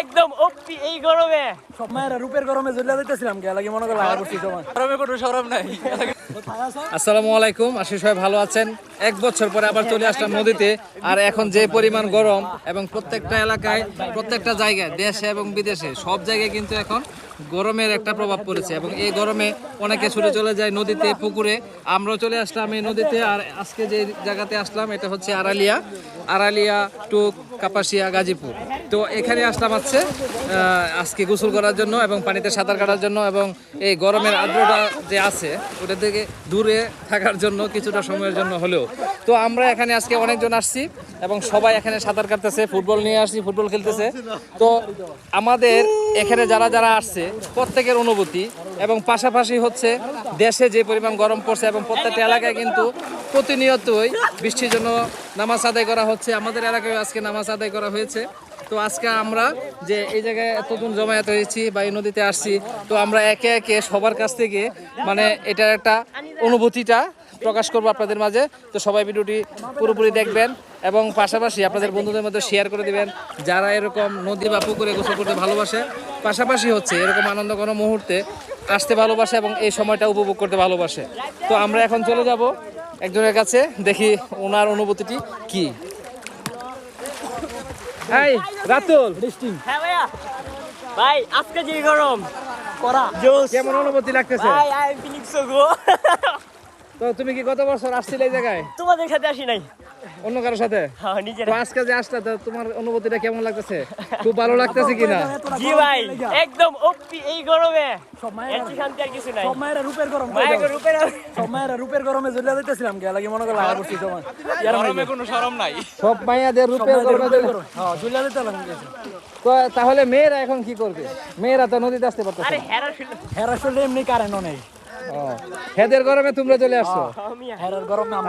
একদম ওপি এই গরমে। সব রূপের গরমে জ্বলিয়া দিতেছিলাম গে লাগি মনে করলাম আর বসছি তোমার গরমে কোনো সরম নাই। আসসালামু আলাইকুম আশিস ভাই ভালো আছেন? এক বছর পরে আবার চলে আসলাম নদীতে। আর এখন যে পরিমাণ গরম এবং প্রত্যেকটা এলাকায় প্রত্যেকটা জায়গায় দেশে এবং বিদেশে সব জায়গায় কিন্তু এখন গরমের একটা প্রভাব পড়েছে এবং এই গরমে অনেকে ছুটে চলে যায় নদীতে, পুকুরে। আমরাও চলে আসলাম এই নদীতে আর আজকে যে জায়গাতে আসলাম, এটা হচ্ছে আড়ালিয়া। আড়ালিয়া টুক কাপাসিয়া গাজীপুর। তো এখানে আসলাম হচ্ছে আজকে গোসল করার জন্য এবং পানিতে সাঁতার কাটার জন্য এবং এই গরমের আর্দ্রতা যে আছে, ওটা থেকে দূরে থাকার জন্য কিছুটা সময়ের জন্য হলেও। তো আমরা এখানে আজকে অনেকজন আসছি এবং সবাই এখানে সাঁতার কাটতেছে, ফুটবল নিয়ে আসছি, ফুটবল খেলতেছে। তো আমাদের এখানে যারা যারা আসছে প্রত্যেকের অনুভূতি এবং পাশাপাশি হচ্ছে দেশে যে পরিমাণ গরম পড়ছে এবং প্রত্যেকটা এলাকায় কিন্তু প্রতিনিয়তই বৃষ্টির জন্য নামাজ আদায় করা হচ্ছে। আমাদের এলাকায় আজকে নামাজ আদায় করা হয়েছে। তো আজকে আমরা যে এই জায়গায় এতজন জমায়েত হয়েছি বা এই নদীতে আসছি, তো আমরা একে একে সবার কাছ থেকে মানে এটার একটা অনুভূতিটা প্রকাশ করব আপনাদের মাঝে। তো সবাই ভিডিওটি পুরোপুরি দেখবেন এবং পাশাপাশি আপনাদের বন্ধুদের মধ্যে শেয়ার করে দিবেন যারা এরকম নদী বা পুকুরে গোসল করতে ভালোবাসে। পাশাপাশি হচ্ছে এরকম আনন্দ কোনো মুহূর্তে আসতে ভালোবাসে এবং এই সময়টা উপভোগ করতে ভালোবাসে। তো আমরা এখন চলে যাব একজনের কাছে দেখি ওনার অনুভূতিটি কি। এই রাতুল। হ্যাঁ ভাইয়া। ভাই আজকে যে গরম? করা কেমন অনুভূতি লাগতেছে? ভাই আই ফিলিং সো গো? তো তুমি কি গত বছর আসছিলে এই জায়গায়? তোমাদের সাথে আসি নাই। অন্য কারোর সাথে? হ্যাঁ নিজের। তো আজকে যে আসলে তো তোমার অনুভূতিটা কেমন লাগতেছে? খুব ভালো লাগতেছে কিনা? জি ভাই একদম ওপি এই গরমে। সব এর শান্তি আর কিছু নাই। সব মায়েরা রূপের গরম মায়ের রূপের সব মায়েরা রূপের গরমে জ্বলিয়া দিতেছিলাম গে লাগি মনে করলাম আর বসছি তোমার। গরমে কোনো সরম নাই। সব মাইয়াদের রূপের গরমে হ্যাঁ জ্বলিয়া দিতেলাম তো তাহলে মেয়েরা এখন কি করবে? মেয়েরা তো নদীতে আসতে আরে। হেরার হেরা আসলে এমনি কারেন্টও নেই। ও, হেদের গরমে তোমরা চলে আসছো?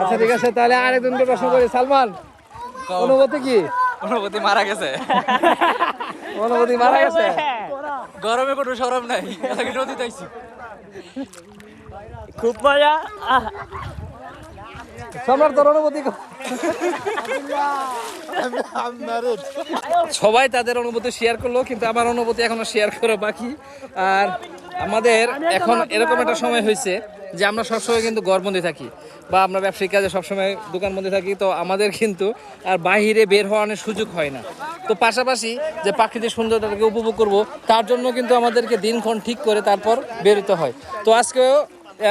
আচ্ছা ঠিক আছে তাহলে আরেকজনকে প্রশ্ন করি। সালমান অনুভূতি কি? অনুভূতি মারা গেছে। অনুভূতি মারা গেছে? গরমে কোনো সরম নাই এলাকি নদীতে আইছি। খুব মজা। সম্রাট তোর অনুভূতি ক- সবাই তাদের অনুভূতি শেয়ার করল কিন্তু আমার অনুভূতি এখনও শেয়ার করা বাকি। আর আমাদের এখন এরকম একটা সময় হয়েছে যে আমরা সবসময় কিন্তু গড়বন্দি থাকি বা আমরা ব্যবসায়িক কাজে সবসময় দোকান দোকানবন্দি থাকি তো আমাদের কিন্তু আর বাইরে বের হওয়ার সুযোগ হয় না। তো পাশাপাশি যে প্রাকৃতিক সৌন্দর্যটাকে উপভোগ করব তার জন্য কিন্তু আমাদেরকে দিনক্ষণ ঠিক করে তারপর বেরোতে হয়। তো আজকেও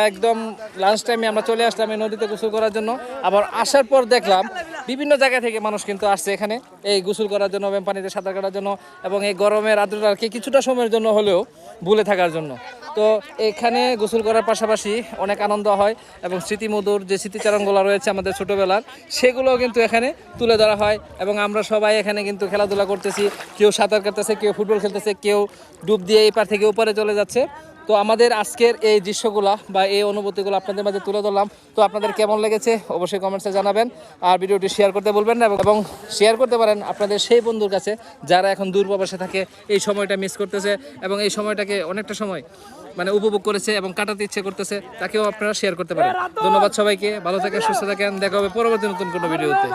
একদম লাঞ্চ টাইমে আমরা চলে আসলাম এই নদীতে গোসল করার জন্য। আবার আসার পর দেখলাম বিভিন্ন জায়গা থেকে মানুষ কিন্তু আসছে এখানে। এই গোসল করার জন্য এবং পানিতে সাঁতার কাটার জন্য এবং এই গরমের আর্দ্রতাকে কিছুটা সময়ের জন্য হলেও ভুলে থাকার জন্য। তো এখানে গোসল করার পাশাপাশি অনেক আনন্দ হয় এবং স্মৃতিমধুর যে স্মৃতিচারণগুলো রয়েছে আমাদের ছোটোবেলার, সেগুলোও কিন্তু এখানে তুলে ধরা হয় এবং আমরা সবাই এখানে কিন্তু খেলাধুলা করতেছি, কেউ সাঁতার কাটতেছে, কেউ ফুটবল খেলতেছে, কেউ ডুব দিয়ে এই পার থেকে ওপারে চলে যাচ্ছে। তো আমাদের আজকের এই দৃশ্যগুলা বা এই অনুভূতিগুলো আপনাদের মাঝে তুলে ধরলাম। তো আপনাদের কেমন লেগেছে অবশ্যই কমেন্টসে জানাবেন। আর ভিডিওটি শেয়ার করতে বলবেন না এবং শেয়ার করতে পারেন আপনাদের সেই বন্ধুর কাছে যারা এখন দূর প্রবাসে থাকে। এই সময়টা মিস করতেছে এবং এই সময়টাকে অনেকটা সময় মানে উপভোগ করেছে এবং কাটাতে ইচ্ছে করতেছে তাকেও আপনারা শেয়ার করতে পারেন। ধন্যবাদ সবাইকে ভালো থাকেন সুস্থ থাকেন দেখা হবে পরবর্তী নতুন কোনো ভিডিওতে।